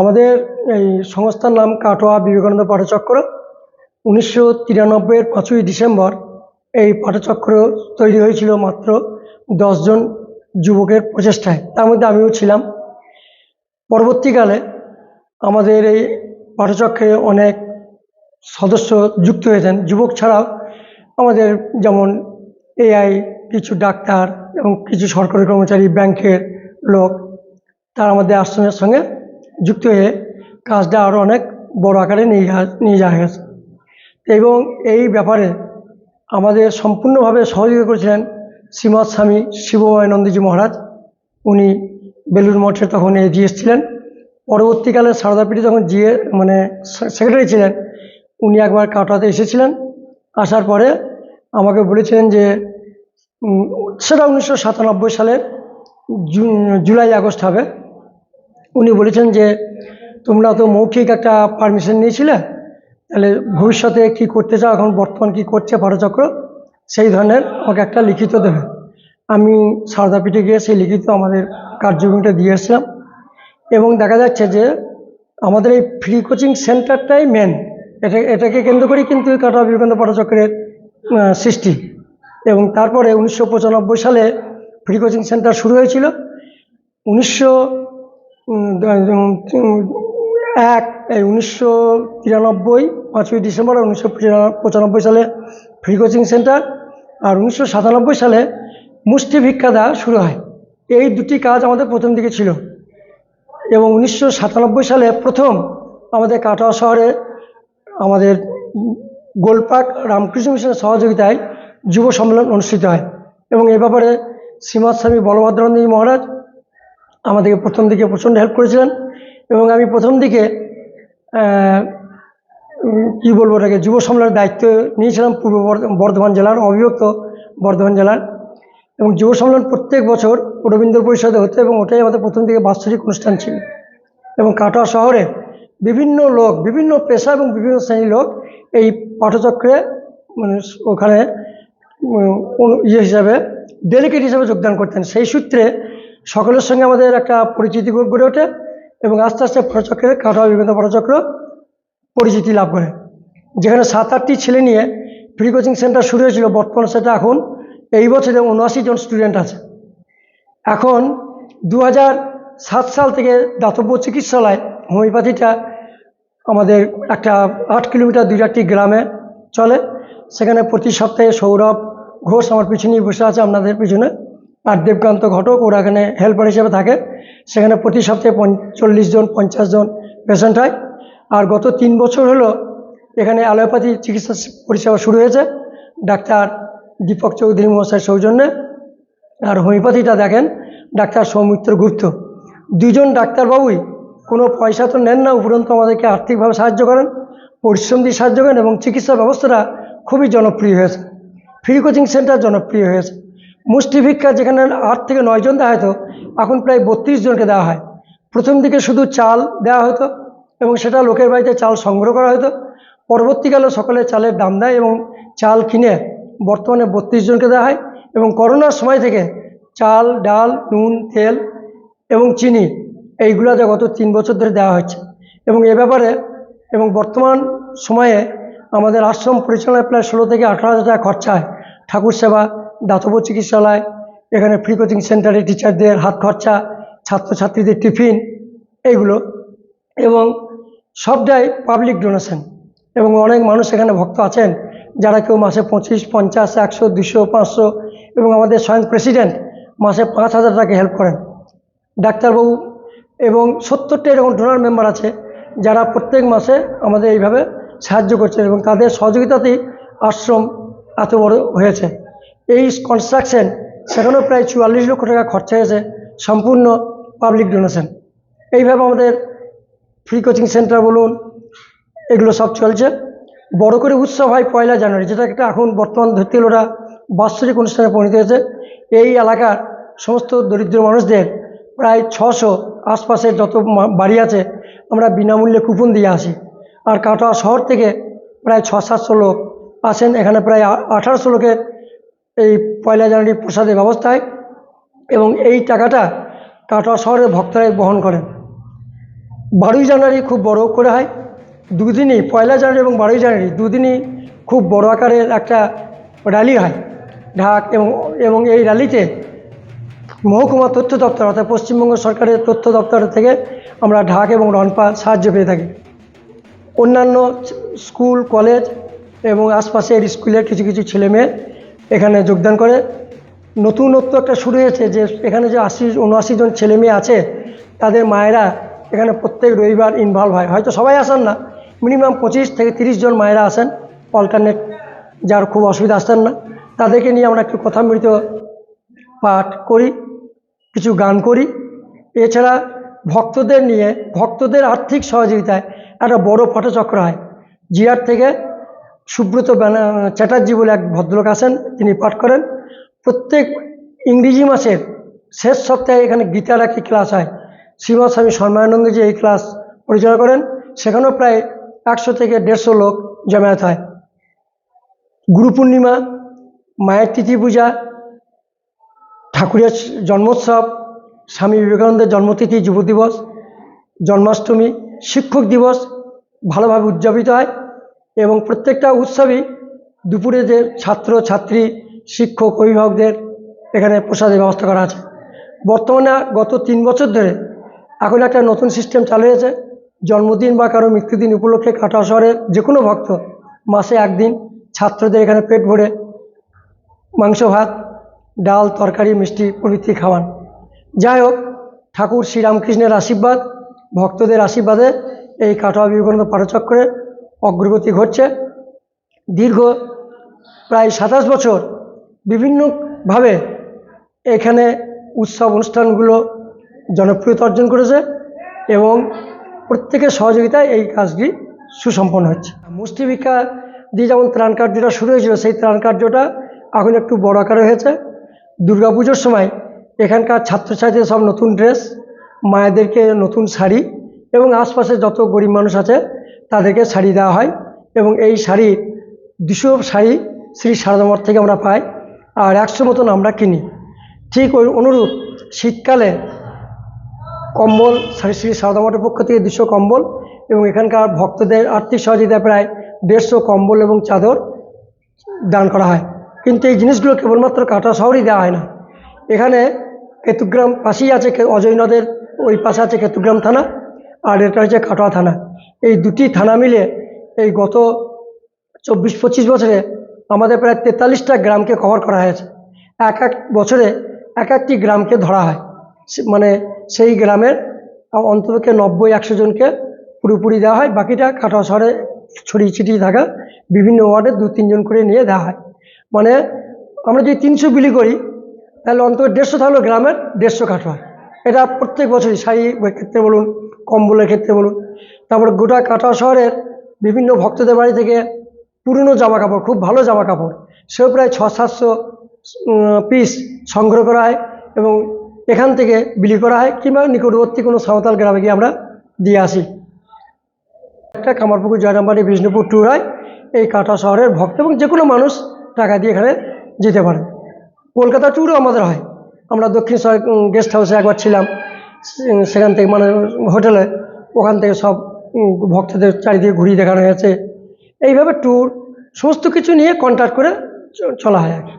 আমাদের এই সংস্থার নাম কাটোয়া বিবেকানন্দ পাঠচক্র। উনিশশো তিরানব্বইয়ের পাঁচই ডিসেম্বর এই পাঠচক্র তৈরি হয়েছিল মাত্র দশজন যুবকের প্রচেষ্টায়। তার মধ্যে আমিও ছিলাম। পরবর্তীকালে আমাদের এই পাঠচক্রে অনেক সদস্য যুক্ত হয়েছেন। যুবক ছাড়াও আমাদের যেমন এআই, কিছু ডাক্তার এবং কিছু সরকারি কর্মচারী, ব্যাংকের লোক, তারা আমাদের আশ্রমের সঙ্গে যুক্ত হয়ে কাজটা আরও অনেক বড় আকারে নিয়ে নিয়ে যাওয়া গেছে এবং এই ব্যাপারে আমাদের সম্পূর্ণভাবে সহযোগিতা করেছিলেন শ্রীমৎ স্বামী শিবময়ানন্দজি মহারাজ। উনি বেলুর মঠে তখন এজিএস ছিলেন পরবর্তীকালে সারদাপীঠে যখন জিএ মানে সেক্রেটারি ছিলেন, উনি একবার কাটোয়াতে এসেছিলেন। আসার পরে আমাকে বলেছিলেন যে সেটা উনিশশো সাতানব্বই সালের জুলাই আগস্ট হবে। উনি বলেছেন যে, তোমরা তো মৌখিক একটা পারমিশন নিয়েছিলে, তাহলে ভবিষ্যতে কি করতে চাও, এখন বর্তমান কি করছে ভারতচক্র সেই ধরনের আমাকে একটা লিখিত দেবে। আমি সারদাপীঠে গিয়ে সেই লিখিত আমাদের কার্যক্রমটা দিয়ে এসেছিলাম। এবং দেখা যাচ্ছে যে, আমাদের এই ফ্রি কোচিং সেন্টারটাই মেন এটা, এটাকে কেন্দ্র করেই কিন্তু কাটোয়া বিবেকানন্দ পাঠচক্রের সৃষ্টি। এবং তারপরে উনিশশো পঁচানব্বই সালে ফ্রি কোচিং সেন্টার শুরু হয়েছিল। উনিশশো এক, এই উনিশশো তিরানব্বই, পাঁচই ডিসেম্বর, উনিশশো পঁচানব্বই সালে ফ্রি কোচিং সেন্টার আর উনিশশো সাতানব্বই সালে মুষ্টি ভিক্ষা দেওয়া শুরু হয়। এই দুটি কাজ আমাদের প্রথম দিকে ছিল। এবং উনিশশো সাতানব্বই সালে প্রথম আমাদের কাটোয়া শহরে আমাদের গোলপাক রামকৃষ্ণ মিশনের সহযোগিতায় যুব সম্মেলন অনুষ্ঠিত হয়। এবং এ ব্যাপারে শ্রীমৎ স্বামী বলভদ্রানন্দী মহারাজ আমাদেরকে প্রথম দিকে প্রচণ্ড হেল্প করেছিলেন এবং আমি প্রথম দিকে কী বলব ওটাকে, যুব সম্মেলনের দায়িত্ব নিয়েছিলাম পূর্ব বর্ধমান জেলার অবিভক্ত বর্ধমান জেলার এবং যুব সম্মেলন প্রত্যেক বছর রবীন্দ্র পরিষদে হতো এবং ওটাই আমাদের প্রথম থেকে বাৎসরিক অনুষ্ঠান ছিল। এবং কাটোয়া শহরে বিভিন্ন লোক, বিভিন্ন পেশা এবং বিভিন্ন শ্রেণির লোক এই পাঠচক্রে মানে ওখানে ইয়ে হিসাবে ডেলিগেট হিসাবে যোগদান করতেন। সেই সূত্রে সকলের সঙ্গে আমাদের একটা পরিচিতি গড়ে ওঠে এবং আস্তে আস্তে পাঠচক্রের কাটোয়া বিভিন্ন পাঠচক্র পরিচিতি লাভ করে। যেখানে সাত, আটটি ছেলে নিয়ে ফ্রি কোচিং সেন্টার শুরু হয়েছিল, বর্তমানে সেটা এখন এই বছরে উনআশি জন স্টুডেন্ট আছে। এখন দু সাত সাল থেকে দাতব্য চিকিৎসালয় হোমিওপ্যাথিটা আমাদের একটা আট কিলোমিটার দুই একটি গ্রামে চলে। সেখানে প্রতি সপ্তাহে সৌরভ ঘোষ আমার পিছনেই বসে আছে, আপনাদের পিছনে। আর দেবকান্ত ঘটক, ওরা এখানে হেল্পার হিসেবে থাকে। সেখানে প্রতি সপ্তাহে চল্লিশ জন, পঞ্চাশ জন পেশেন্ট হয়। আর গত তিন বছর হলো এখানে অ্যালোপ্যাথি চিকিৎসা পরিষেবা শুরু হয়েছে। ডাক্তার দীপক চৌধুরী মহাশয়ের সৌজন্যে। আর হোমিওপ্যাথিটা দেখেন, ডাক্তার সৌমিত্র গুপ্ত। দুজন ডাক্তারবাবুই কোনো পয়সা তো নেন না, উপরন্তু আমাদেরকে আর্থিকভাবে সাহায্য করেন, পরিশ্রম দিয়ে সাহায্য করেন এবং চিকিৎসা ব্যবস্থাটা খুবই জনপ্রিয় হয়েছে। ফ্রি কোচিং সেন্টার জনপ্রিয় হয়েছে। মুষ্টি ভিক্ষা যেখানে আট থেকে নয়জন দেওয়া হতো, এখন প্রায় বত্রিশ জনকে দেওয়া হয়। প্রথম দিকে শুধু চাল দেওয়া হতো এবং সেটা লোকের বাড়িতে চাল সংগ্রহ করা হতো। পরবর্তীকালে সকলে চালের দাম দেয় এবং চাল কিনে বর্তমানে বত্রিশ জনকে দেওয়া হয় এবং করোনার সময় থেকে চাল, ডাল, নুন, তেল এবং চিনি এইগুলো যা গত তিন বছর ধরে দেওয়া হচ্ছে। এবং এ ব্যাপারে এবং বর্তমান সময়ে আমাদের আশ্রম পরিচালনায় প্রায় ষোলো থেকে আঠারো হাজার টাকা খরচা হয়। ঠাকুর সেবা দাতব্য চিকিৎসালয়, এখানে ফ্রি কোচিং সেন্টারে টিচারদের হাত খরচা, ছাত্রছাত্রীদের টিফিন এইগুলো এবং সবটাই পাবলিক ডোনেশন এবং অনেক মানুষ এখানে ভক্ত আছেন, যারা কেউ মাসে পঁচিশ, পঞ্চাশ, একশো, দুশো, পাঁচশো এবং আমাদের স্বয়ং প্রেসিডেন্ট মাসে পাঁচ হাজার টাকা হেল্প করেন। ডাক্তারবাবু এবং সত্তরটা এরকম ডোনার মেম্বার আছে, যারা প্রত্যেক মাসে আমাদের এইভাবে সাহায্য করছে এবং তাদের সহযোগিতাতেই আশ্রম এত বড় হয়েছে। এই কনস্ট্রাকশন সেখানেও প্রায় চুয়াল্লিশ লক্ষ টাকা খরচা হয়েছে সম্পূর্ণ পাবলিক ডোনেশন এইভাবে আমাদের ফ্রি কোচিং সেন্টার বলুন, এগুলো সব চলছে। বড় করে উৎসব হয় পয়লা জানুয়ারি, যেটা একটা এখন বর্তমান ধরতে ওরা বাৎসরিক অনুষ্ঠানে পরিণত হয়েছে। এই এলাকার সমস্ত দরিদ্র মানুষদের প্রায় ছশো আশপাশের যত বাড়ি আছে, আমরা বিনামূল্যে কুপন দিয়ে আসি। আর কাটোয়া শহর থেকে প্রায় ছ সাতশো লোক আসেন, এখানে প্রায় আঠারোশো লোকের এই পয়লা জানুয়ারি প্রসাদের ব্যবস্থায় এবং এই টাকাটা কাটোয়া শহরের ভক্তরাই বহন করেন। বারোই জানুয়ারি খুব বড় করে হয়। দুদিনই পয়লা জানুয়ারি এবং বারোই জানুয়ারি দুদিনই খুব বড় আকারের একটা র্যালি হয়। ঢাক এবং এবং এই র্যালিতে মহকুমা তথ্য দপ্তর অর্থাৎ পশ্চিমবঙ্গ সরকারের তথ্য দপ্তর থেকে আমরা ঢাক এবং রনপা সাহায্য পেয়ে থাকি। অন্যান্য স্কুল, কলেজ এবং আশপাশের স্কুলের কিছু কিছু ছেলেমেয়ে এখানে যোগদান করে। নতুনত্ব একটা শুরু হয়েছে যে, এখানে যে আশি, উনআশি জন ছেলে মেয়ে আছে, তাদের মায়েরা এখানে প্রত্যেক রবিবার ইনভলভ হয়। হয়তো সবাই আসেন না মিনিমাম পঁচিশ থেকে তিরিশ জন মায়েরা আসেন অল্টারনেট যার খুব অসুবিধা আসতেন না। তাদেরকে নিয়ে আমরা একটু কথামৃত পাঠ করি, কিছু গান করি। এছাড়া ভক্তদের নিয়ে, ভক্তদের আর্থিক সহযোগিতায় একটা বড় পটচক্র হয়। জিয়ার থেকে সুব্রত চ্যাটার্জি বলে এক ভদ্রলোক আছেন, তিনি পাঠ করেন। প্রত্যেক ইংরেজি মাসের শেষ সপ্তাহে এখানে গীতার একটি ক্লাস হয়। শ্রীমৎ স্বামী সন্মানানন্দজি এই ক্লাস পরিচালনা করেন। সেখানেও প্রায় একশো থেকে দেড়শো লোক জমায়েত হয়। গুরু পূর্ণিমা মায়ের তিথি পূজা, ঠাকুরের জন্মোৎসব, স্বামী বিবেকানন্দের জন্মতিথি, যুব দিবস, জন্মাষ্টমী, শিক্ষক দিবস ভালোভাবে উদযাপিত হয়। এবং প্রত্যেকটা উৎসবই দুপুরে যে ছাত্র, ছাত্রী, শিক্ষক, অভিভাবকদের এখানে প্রসাদের ব্যবস্থা করা আছে। বর্তমানে গত তিন বছর ধরে এখন একটা নতুন সিস্টেম চালু হয়েছে। জন্মদিন বা কারও মৃত্যুদিন উপলক্ষে কাটোয়া শহরে যে কোনো ভক্ত মাসে একদিন ছাত্রদের এখানে পেট ভরে মাংস, ভাত, ডাল, তরকারি, মিষ্টি প্রভৃতি খাওয়ান। যাই হোক, ঠাকুর শ্রীরামকৃষ্ণের আশীর্বাদ, ভক্তদের আশীর্বাদে এই কাটোয়া বিবেকানন্দ পাঠচক্রে অগ্রগতি ঘটছে। দীর্ঘ প্রায় সাতাশ বছর বিভিন্নভাবে এখানে উৎসব অনুষ্ঠানগুলো জনপ্রিয়তা অর্জন করেছে এবং প্রত্যেকের সহযোগিতায় এই কাজটি সুসম্পন্ন হচ্ছে। মুষ্টি ভিক্ষা দিয়ে যেমন ত্রাণ কার্যটা শুরু হয়েছিল, সেই ত্রাণ কার্যটা এখন একটু বড় আকারে হয়েছে। দুর্গাপুজোর সময় এখানকার ছাত্রছাত্রীদের সব নতুন ড্রেস, মায়েদেরকে নতুন শাড়ি এবং আশপাশে যত গরিব মানুষ আছে, তাদেরকে শাড়ি দেওয়া হয় এবং এই শাড়ি দুশো শাড়ি শ্রী সারদামঠ থেকে আমরা পাই আর একশো মতন আমরা কিনি। ঠিক ওই অনুরূপ শীতকালে কম্বল শ্রী শ্রী সারদামঠের পক্ষ থেকে দুশো কম্বল এবং এখানকার ভক্তদের আর্থিক সহযোগিতা প্রায় দেড়শো কম্বল এবং চাদর দান করা হয়। কিন্তু এই জিনিসগুলো কেবলমাত্র কাটা শহরই দেওয়া হয় না। এখানে কেতুগ্রাম পাশেই আছে অজয় নদের ওই পাশে আছে কেতুগ্রাম থানা। আর এটা হচ্ছে কাটোয়া থানা। এই দুটি থানা মিলে এই গত চব্বিশ পঁচিশ বছরে আমাদের প্রায় তেতাল্লিশটা গ্রামকে কভার করা হয়েছে। এক এক বছরে এক একটি গ্রামকে ধরা হয়। মানে সেই গ্রামের অন্ততকে নব্বই একশো জনকে পুরোপুরি দেওয়া হয়, বাকিটা কাটোয়া শহরে ছড়িয়ে ছিটিয়ে থাকা বিভিন্ন ওয়ার্ডে দু তিনজন করে নিয়ে দেওয়া হয়। মানে আমরা যদি তিনশো বিলি করি, তাহলে অন্তত দেড়শো থাকল গ্রামের দেড়শো কাটোয়া। এটা প্রত্যেক বছরই শাড়ির ক্ষেত্রে বলুন, কম্বলের ক্ষেত্রে বলুন, তারপর গোটা কাটোয়া শহরের বিভিন্ন ভক্তদের বাড়ি থেকে পুরনো জামা কাপড় খুব ভালো জামা কাপড় সেও প্রায় ছ সাতশো পিস সংগ্রহ করা হয় এবং এখান থেকে বিলি করা হয় কিংবা নিকটবর্তী কোনো সাঁওতাল গ্রামে গিয়ে আমরা দিয়ে আসি। একটা কামারপুকুর জয়রামবাড়ি বিষ্ণুপুর ট্যুর হয়। এই কাটা শহরের ভক্ত এবং যে কোনো মানুষ টাকা দিয়ে এখানে যেতে পারে। কলকাতা ট্যুরও আমাদের হয়। আমরা দক্ষিণ গেস্ট হাউসে একবার ছিলাম। সেখান থেকে মানে হোটেলে, ওখান থেকে সব ভক্তদের চারিদিকে ঘুরিয়ে দেখানো হয়েছে। এইভাবে ট্যুর সমস্ত কিছু নিয়ে কন্ট্যাক্ট করে চলা হয় আর কি।